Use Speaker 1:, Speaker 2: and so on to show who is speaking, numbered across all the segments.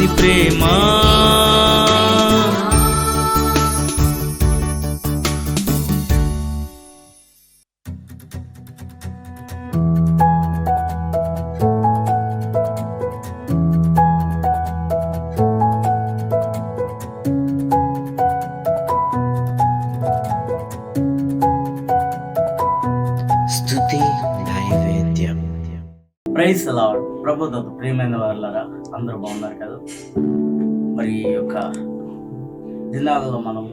Speaker 1: ఏసుని ప్రేమ
Speaker 2: స్థుతి నైవేద్యం
Speaker 3: ప్రైస్ లార్డ్ ప్రభుత్వ ప్రియమైన వాళ్ళరా అందరూ బాగున్నారు కదా? మరి ఈ యొక్క దినాలలో మనము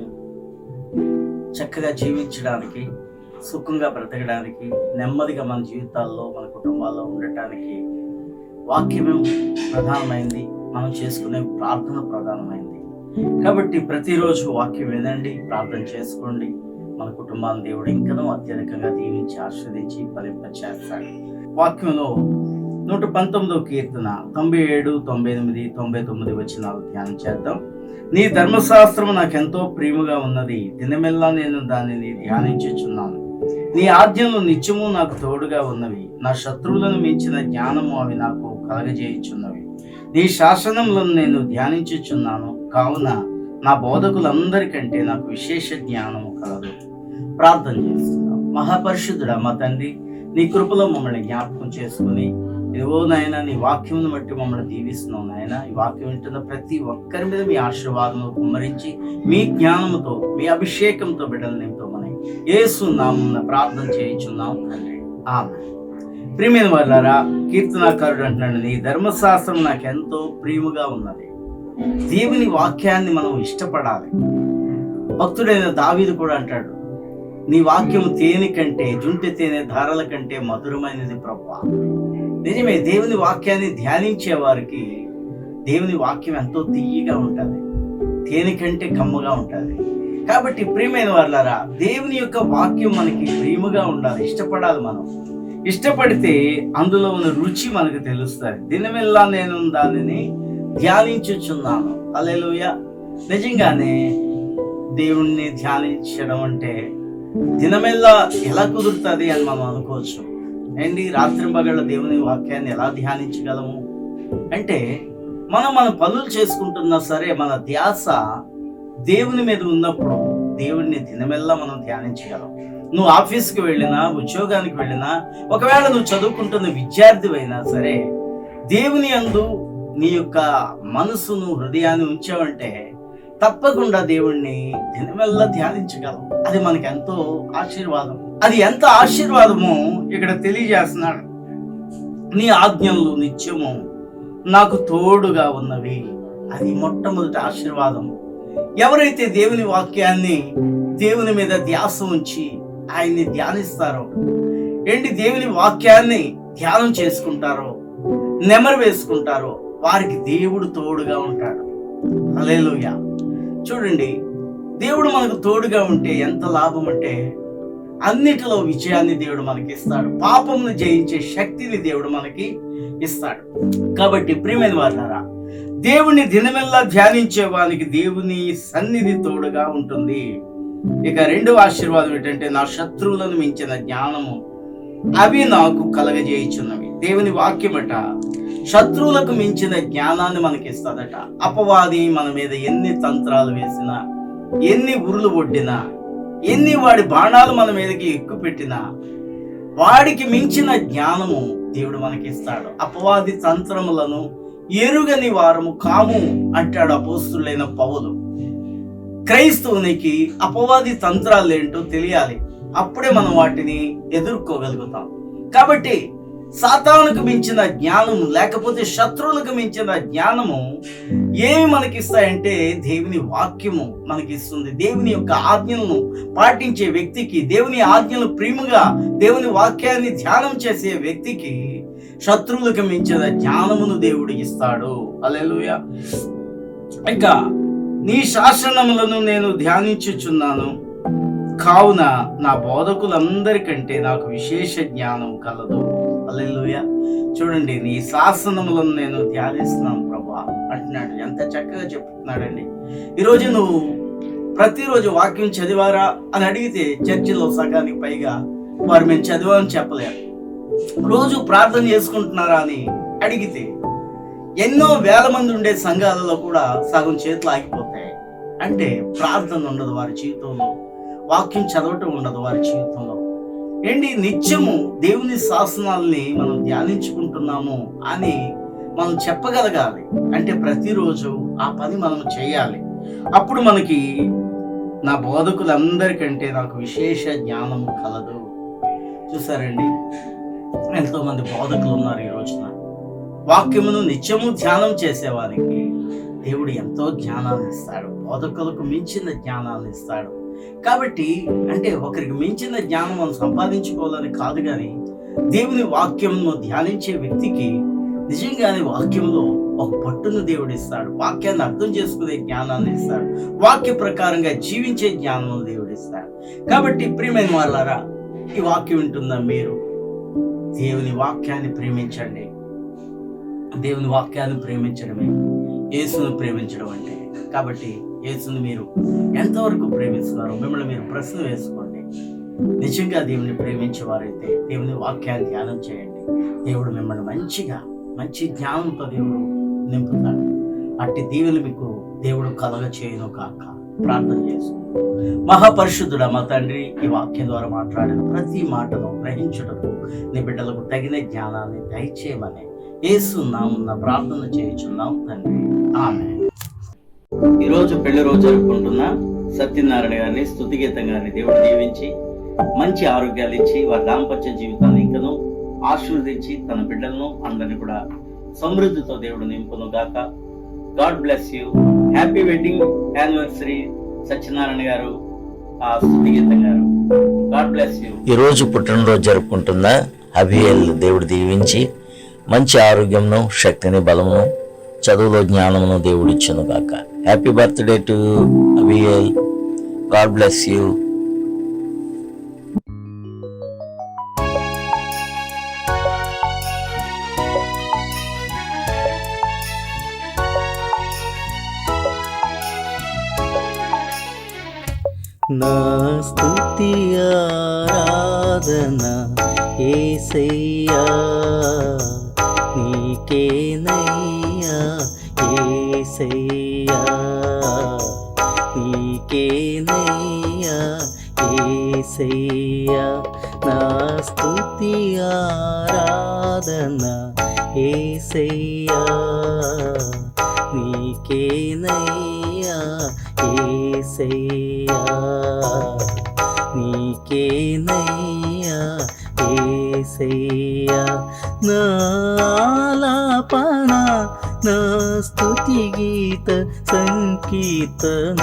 Speaker 3: చక్కగా జీవించడానికి సుఖంగా బ్రతకడానికి నెమ్మదిగా మన జీవితాల్లో మన కుటుంబాల్లో ఉండటానికి వాక్యమే ప్రధానమైంది. మనం చేసుకునే ప్రార్థన ప్రధానమైంది. కాబట్టి ప్రతిరోజు వాక్యం వినండి ప్రార్థన చేసుకోండి. మన కుటుంబాన్ని దేవుడు ఇంకనూ అత్యధికంగా దీవించి ఆస్వాదించి ఫలింప చేస్తాడు వాక్యంలో నూట పంతొమ్మిదో కీర్తన తొంభై ఏడు తొంభై ఎనిమిది తొంభై తొమ్మిది వచ్చినాలు ధ్యానం చేద్దాం. నీ ధర్మశాస్త్రము నాకెంతో ప్రేమగా ఉన్నది దినమెల్లా నేను దానిని ధ్యానించుచున్నాను. నీ ఆజ్ఞలు నిత్యము నాకు తోడుగా ఉన్నవి నా శత్రువులను మించిన జ్ఞానము అవి నాకు కలగజేయుచున్నవి. నీ శాసనములను నేను ధ్యానించుచున్నాను కావున నా బోధకులందరికంటే నాకు విశేష జ్ఞానము కలదు. ప్రార్థన చేస్తున్నాం. మహాపరిశుద్ధుడా మా తండ్రి నీ కృపలో మమ్మల్ని జ్ఞాపకం చేసుకుని ఇదిగో నాయన నీ వాక్యం బట్టి మమ్మల్ని దీవిస్తున్నావు నాయన. ఈ వాక్యం వింటున్న ప్రతి ఒక్కరి మీద మీ ఆశీర్వాదము కుమ్మరించి మీ జ్ఞానముతో మీ అభిషేకంతో బిడ్డలు నింపుతామని యేసు నామమున ప్రార్థన చేయించున్నాం తండ్రి. ఆమె ప్రియమైన వాళ్ళారా కీర్తనాకారుడు అంటున్నాడు నీ ధర్మశాస్త్రం నాకు ఎంతో ప్రియముగా ఉన్నది. దేవుని వాక్యాన్ని మనం ఇష్టపడాలి. భక్తుడైన దావీదు కూడా అంటాడు నీ వాక్యం తేనె కంటే జుంటి తేనె ధారల కంటే మధురమైనది ప్రభావం నిజమే దేవుని వాక్యాన్ని ధ్యానించే వారికి దేవుని వాక్యం ఎంతో తీయగా ఉంటుంది. తేనె కంటే కమ్మగా ఉంటుంది. కాబట్టి ప్రియమైన వాళ్ళారా దేవుని యొక్క వాక్యం మనకి ప్రేమగా ఉండాలి ఇష్టపడాలి మనం. ఇష్టపడితే అందులో ఉన్న రుచి మనకు తెలుస్తుంది. దినమెల్లా నేను దానిని ధ్యానించుచున్నాను. అలెలుయ నిజంగానే దేవుణ్ణి ధ్యానించడం అంటే దినమెల్లా ఎలా కుదురుతుంది అని మనం అనుకోవచ్చు. ఏంటి రాత్రి పగళ్ళ దేవుని వాక్యాన్ని ఎలా ధ్యానించగలము? అంటే మనం మన పనులు చేసుకుంటున్నా సరే మన ధ్యాస దేవుని మీద ఉన్నప్పుడు దేవుడిని దినమెల్లా మనం ధ్యానించగలం. నువ్వు ఆఫీస్కి వెళ్ళినా ఉద్యోగానికి వెళ్ళినా ఒకవేళ నువ్వు చదువుకుంటున్న విద్యార్థి అయినా సరే దేవుని అందు నీ యొక్క మనసును హృదయాన్ని ఉంచావంటే తప్పకుండా దేవుణ్ణి దినమెల్లా ధ్యానించగలం. అది మనకెంతో ఆశీర్వాదం. అది ఎంత ఆశీర్వాదమో ఇక్కడ తెలియజేస్తున్నాడు. నీ ఆజ్ఞలు నిత్యము నాకు తోడుగా ఉన్నవి. అది మొట్టమొదటి ఆశీర్వాదం. ఎవరైతే దేవుని వాక్యాన్ని దేవుని మీద ధ్యాస ఉంచి ఆయన్ని ధ్యానిస్తారో ఏంటి దేవుని వాక్యాన్ని ధ్యానం చేసుకుంటారో నెమరు వేసుకుంటారో వారికి దేవుడు తోడుగా ఉంటాడు. అలేలుయ చూడండి దేవుడు మనకు తోడుగా ఉంటే ఎంత లాభం అంటే అన్నిటిలో విజయాన్ని దేవుడు మనకి ఇస్తాడు పాపమును జయించే శక్తిని దేవుడు మనకి ఇస్తాడు. కాబట్టి ప్రియమైన వారులారా దేవుని దినమెల్లా ధ్యానించే వానికి దేవుని సన్నిధి తోడుగా ఉంటుంది. ఇక రెండవ ఆశీర్వాదం ఏంటంటే నా శత్రువులను మించిన జ్ఞానము అవి నాకు కలగజేయుచున్నవి. దేవుని వాక్యమట శత్రువులకు మించిన జ్ఞానాన్ని మనకి ఇస్తాదట అపవాది మన మీద ఎన్ని తంత్రాలు వేసినా ఎన్ని ఉరులు ఒడ్డినా ఎన్ని వాడి బాణాలు మన మీదకి ఎక్కువ పెట్టినా వాడికి మించిన జ్ఞానము దేవుడు మనకి ఇస్తాడు అపవాది తంత్రములను ఎరుగని వారము కాము అంటాడు అపోస్తులైన పౌలు. క్రైస్తవునికి అపవాది తంత్రాలు ఏంటో తెలియాలి. అప్పుడే మనం వాటిని ఎదుర్కోగలుగుతాం. కాబట్టి సాతానుకు మించిన జ్ఞానము లేకపోతే శత్రువులకు మించిన జ్ఞానము ఏమి మనకిస్తాయంటే దేవుని వాక్యము మనకిస్తుంది. దేవుని యొక్క ఆజ్ఞలను పాటించే వ్యక్తికి దేవుని ఆజ్ఞలు ప్రేమగా దేవుని వాక్యాన్ని ధ్యానం చేసే వ్యక్తికి శత్రువులకు మించిన జ్ఞానమును దేవుడు ఇస్తాడు. అలెలుయ ఇంకా నీ శాసనములను నేను ధ్యానించుచున్నాను. కావున నా బోధకులందరికంటే నాకు విశేష జ్ఞానం కలదు. అల్లెలుయ చూడండి నీ శాసనములను నేను ధ్యానిస్తున్నాను ప్రభా అంటున్నాడు. ఎంత చక్కగా చెప్తున్నాడండి. ఈరోజు నువ్వు ప్రతిరోజు వాక్యం చదివారా అని అడిగితే చర్చిలో సగానికి పైగా వారు మేము చదివామని చెప్పలేరు. రోజు ప్రార్థన చేసుకుంటున్నారా అని అడిగితే ఎన్నో వేల మంది ఉండే సంఘాలలో కూడా సగం చేతులు ఆగిపోతాయి. అంటే ప్రార్థన ఉండదు వారి జీవితంలో. వాక్యం చదవటం ఉండదు వారి జీవితంలో. ఏంటి నిత్యము దేవుని శాసనాల్ని మనం ధ్యానించుకుంటున్నాము అని మనం చెప్పగలగాలి. అంటే ప్రతిరోజు ఆ పని మనం చేయాలి. అప్పుడు మనకి నా బోధకులందరికంటే నాకు విశేష జ్ఞానం కలదు. చూసారండి? ఎంతోమంది బోధకులు ఉన్నారు ఈ రోజున. వాక్యమును నిత్యము ధ్యానం చేసేవారికి దేవుడు ఎంతో జ్ఞానాన్ని ఇస్తాడు. బోధకులకు మించిన జ్ఞానాన్ని ఇస్తాడు. కాబట్టి అంటే ఒకరికి మించిన జ్ఞానం మనం సంపాదించుకోవాలని కాదు కానీ దేవుని వాక్యంను ధ్యానించే వ్యక్తికి నిజంగానే వాక్యంలో ఒక పట్టును దేవుడు ఇస్తాడు. వాక్యాన్ని అర్థం చేసుకునే జ్ఞానాన్ని ఇస్తాడు. వాక్య ప్రకారంగా జీవించే జ్ఞానం దేవుడు ఇస్తాడు. కాబట్టి ప్రియమైన వాళ్ళారా ఈ వాక్యం వింటుందా మీరు దేవుని వాక్యాన్ని ప్రేమించండి. దేవుని వాక్యాన్ని ప్రేమించడమే. యేసును ప్రేమించడం అంటే. కాబట్టి యేసుని మీరు ఎంతవరకు ప్రేమిస్తున్నారు మిమ్మల్ని మీరు ప్రశ్న వేసుకోండి. నిజంగా దేవుని ప్రేమించేవారైతే దేవుని వాక్యాన్ని ధ్యానం చేయండి. దేవుడు మిమ్మల్ని మంచిగా మంచి జ్ఞానంతో దేవుడు నింపుతాడు. అట్టి దీవెలు మీకు దేవుడు కలగ చేయను కాక ప్రార్థన చేస్తుంది మహాపరిశుద్ధుడ మా తండ్రి ఈ వాక్యం ద్వారా మాట్లాడిన ప్రతి మాటను గ్రహించుటకు నీ బిడ్డలకు తగిన జ్ఞానాన్ని దయచేయమని ఏసున్నాం ప్రార్థన చేయుచున్నాం తండ్రి. ఆమె ఈరోజు పెళ్ళి రోజు జరుపుకుంటున్న సత్యనారాయణ గారిని స్థుతిగీతం గారిని దేవుడు దీవించి మంచి ఆరోగ్యాలు ఇచ్చి వారి దాంపత్య జీవితాన్ని ఇంకను ఆశీర్వదించి తన బిడ్డలను అందరిని కూడా సమృద్ధితో దేవుడు నింపును గాక. God bless you. Happy wedding anniversary Satyanarayana garu ఆ స్థుతిగీతం గారు. God bless you.
Speaker 1: ఈరోజు పుట్టినరోజు జరుపుకుంటున్న అభియల్ దేవుడు దీవించి మంచి ఆరోగ్యంను శక్తిని బలమును చదువులో జ్ఞానమును దేవుడు ఇచ్చును గాక happy birthday to Abhiyal god bless you
Speaker 4: నా స్తుతి ఆరాధన ఏసయ్యా ఏసయ్యా నీకేనయ్యా ఏసయ్యా నీకేనయ్యా ఏసయ్యా నాలాపన నా స్తుతి గీత సంకీర్తన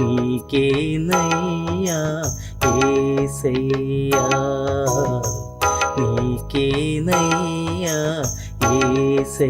Speaker 4: నీకేనయ్యా ఏసయ్యా నీకేనయ్యా ఏసయ్యా